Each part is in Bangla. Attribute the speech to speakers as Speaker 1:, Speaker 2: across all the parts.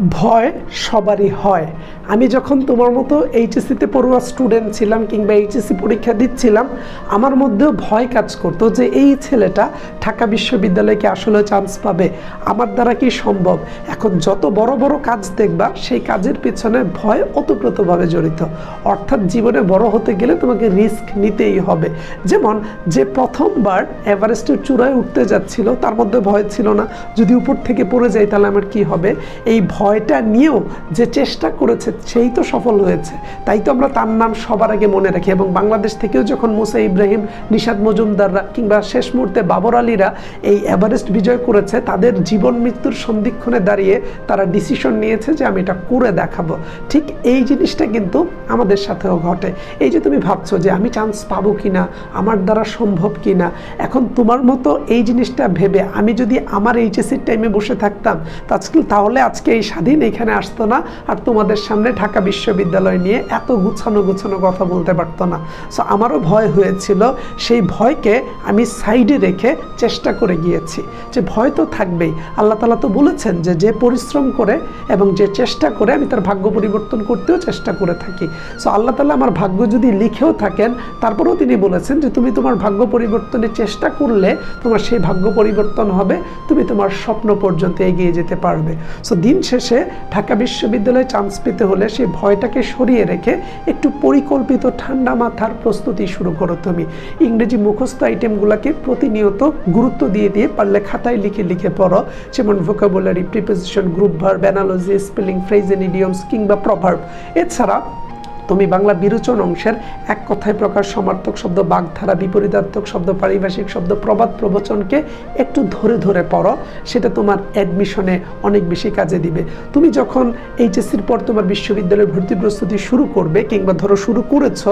Speaker 1: ভয় সবারই হয়। আমি যখন তোমার মতো এইচএসসিতে পড়ুয়া স্টুডেন্ট ছিলাম কিংবা এইচএসসি পরীক্ষা দিচ্ছিলাম, আমার মধ্যেও ভয় কাজ করতো যে এই ছেলেটা ঢাকা বিশ্ববিদ্যালয়কে আসলে চান্স পাবে। আমার দ্বারা কি সম্ভব? এখন যত বড় বড় কাজ দেখবা, সেই কাজের পেছনে ভয় ওতপ্রোতভাবে জড়িত। অর্থাৎ জীবনে বড় হতে গেলে তোমাকে রিস্ক নিতেই হবে। যেমন যে প্রথমবার এভারেস্টের চূড়ায় উঠতে যাচ্ছিল, তার মধ্যে ভয় ছিল না। যদি উপর থেকে পড়ে যাই তাহলে আমার কি হবে? এই ভয়টা নিয়েও যে চেষ্টা করেছে, সেই তো সফল হয়েছে। তাই তো আমরা তার নাম সবার আগে মনে রাখি এবং বাংলাদেশ থেকেও যখন মুসা ইব্রাহিম নিশাদ মজুমদাররা কিংবা শেষ মুহূর্তে বাবর আলীরা এই এভারেস্ট বিজয় করেছে, তাদের জীবন মৃত্যুর সন্ধিক্ষণে দাঁড়িয়ে তারা ডিসিশন নিয়েছে যে আমি এটা করে দেখাবো। ঠিক এই জিনিসটা কিন্তু আমাদের সাথেও ঘটে। এই যে তুমি ভাবছ যে আমি চান্স পাবো কি না আমার দ্বারা সম্ভব কি না এখন তোমার মতো এই জিনিসটা ভেবে আমি যদি আমার এইচএসির টাইমে বসে থাকতাম, তাহলে আজকে এই স্বাধীন এখানে আসতো না আর তোমাদের সামনে ঢাকা বিশ্ববিদ্যালয় নিয়ে এত গুছানো গুছানো কথা বলতে পারতো না। সো আমারও ভয় হয়েছিল। সেই ভয়কে আমি সাইডে রেখে চেষ্টা করে গিয়েছি যে ভয় তো থাকবেই। আল্লাহ তালা তো বলেছেন যে যে পরিশ্রম করে এবং যে চেষ্টা করে আমি তার ভাগ্য পরিবর্তন করতেও চেষ্টা করে থাকি। সো আল্লাহ তালা আমার ভাগ্য যদি লিখেও থাকেন, তারপরেও তিনি বলেছেন যে, তুমি তোমার ভাগ্য পরিবর্তনের চেষ্টা করলে তোমার সেই ভাগ্য পরিবর্তন হবে, তুমি তোমার স্বপ্ন পর্যন্ত এগিয়ে যেতে পারবে। সো দিন শেষে ঢাকা বিশ্ববিদ্যালয়ে চান্স পেতে হলে সেই ভয়টাকে সরিয়ে রেখে একটু পরিকল্পিত ঠান্ডা মাথার প্রস্তুতি শুরু করো তুমি। ইংরেজি মুখস্থ আইটেমগুলোকে প্রতিনিয়ত গুরুত্ব দিয়ে দিয়ে পারলে খাতায় লিখে লিখে পড়ো। যেমন vocabulary preposition group verb analogy spelling phrase and idioms কিংবা প্রভার্ব এছাড়া তুমি বাংলা বিরোচন অংশের এক কথায় প্রকাশ সমার্থক শব্দ বাগধারা, বিপরীতার্থক শব্দ, পারিভাষিক শব্দ, প্রবাদ প্রবচনকে একটু ধরে ধরে পড়ো, সেটা তোমার অ্যাডমিশনে অনেক বেশি কাজে দিবে। তুমি যখন এইচএসসির পর তোমার বিশ্ববিদ্যালয়ের ভর্তি প্রস্তুতি শুরু করবে কিংবা ধরো শুরু করেছ,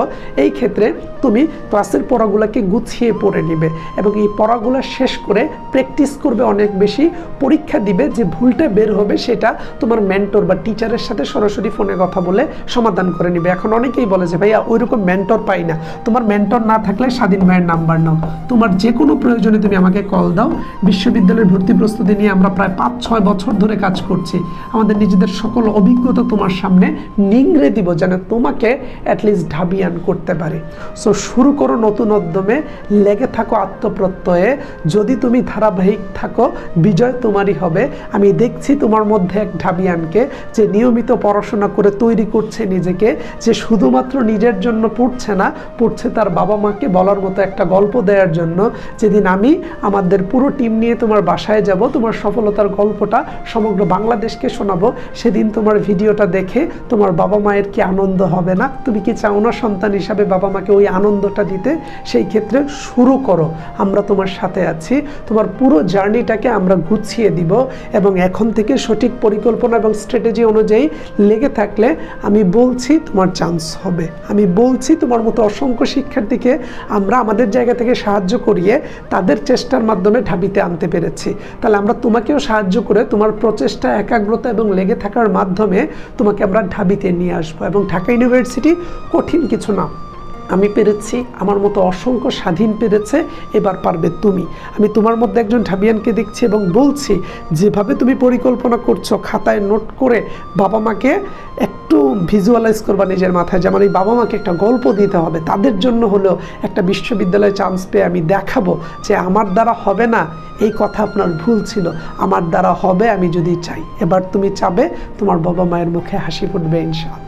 Speaker 1: এই ক্ষেত্রে তুমি ক্লাসের পড়াগুলোকে গুছিয়ে পড়ে নিবে এবং এই পড়াগুলো শেষ করে প্র্যাকটিস করবে অনেক বেশি, পরীক্ষা দিবে যে ভুলটা বের হবে সেটা তোমার মেন্টর বা টিচারের সাথে সরাসরি ফোনে কথা বলে সমাধান করে নিবে। এখন অনেকেই বলে যে, ভাইয়া, ওইরকম মেন্টর পাই না। তোমার মেন্টর না থাকলে স্বাধীন ভাইয়ের নাম্বার নাও। তোমার যে কোনো প্রয়োজনে তুমি আমাকে কল দাও। বিশ্ববিদ্যালয়ের ভর্তি প্রস্তুতি নিয়ে আমরা প্রায় পাঁচ, ছয় বছর ধরে কাজ করছি। আমাদের নিজেদের সকল অভিজ্ঞতা তোমার সামনে নিংড়ে দিব যেন তোমাকে অ্যাটলিস্ট ঢাবিয়ান করতে পারে। সো শুরু করো নতুন উদ্যমে। লেগে থাকো আত্মপ্রত্যয়ে। যদি তুমি ধারাবাহিক থাকো, বিজয় তোমারই হবে। আমি দেখছি তোমার মধ্যে এক ঢাবিয়ানকে যে নিয়মিত পড়াশোনা করে তৈরি করছে নিজেকে, যে শুধুমাত্র নিজের জন্য পড়ছে না, পড়ছে তার বাবা মাকে বলার মতো একটা গল্প দেওয়ার জন্য। যেদিন আমি আমাদের পুরো টিম নিয়ে তোমার বাসায় যাব, তোমার সফলতার গল্পটা সমগ্র বাংলাদেশকে শোনাবো, সেদিন তোমার ভিডিওটা দেখে তোমার বাবা মায়ের কি আনন্দ হবে না? তুমি কি চাও না সন্তান হিসাবে বাবা মাকে ওই আনন্দটা দিতে? সেই ক্ষেত্রে শুরু করো, আমরা তোমার সাথে আছি। তোমার পুরো জার্নিটাকে আমরা গুছিয়ে দিব এবং এখন থেকে সঠিক পরিকল্পনা এবং স্ট্র্যাটেজি অনুযায়ী লেগে থাকলে আমি বলছি, তোমার চান্স হবে। আমি বলছি তোমার মতো অসংখ্য শিক্ষার্থীকে আমরা আমাদের জায়গা থেকে সাহায্য করিয়ে তাদের চেষ্টার মাধ্যমে ঢাবিতে আনতে পেরেছি। তাহলে আমরা তোমাকেও সাহায্য করে তোমার প্রচেষ্টা, একাগ্রতা এবং লেগে থাকার মাধ্যমে তোমাকে আমরা ঢাবিতে নিয়ে আসব। এবং ঢাকা ইউনিভার্সিটি কঠিন কিছু না। আমি পেরেছি, আমার মতো অসংখ্য স্বাধীন পেরেছে, এবার পারবে তুমি। আমি তোমার মধ্যে একজন ঢাবিয়ানকে দেখছি এবং বলছি, যেভাবে তুমি পরিকল্পনা করছ, খাতায় নোট করে বাবা মাকে একটু ভিজুয়ালাইজ করবা নিজের মাথায়। যেমন এই বাবা মাকে একটা গল্প দিতে হবে, তাদের জন্য হলেও একটা বিশ্ববিদ্যালয়ে চান্স পেয়ে আমি দেখাবো যে আমার দ্বারা হবে না, এই কথা আপনার ভুল ছিল। আমার দ্বারা হবে আমি যদি চাই। এবার তুমি চাবে, তোমার বাবা মায়ের মুখে হাসি ফুটবে ইনশাআল্লাহ।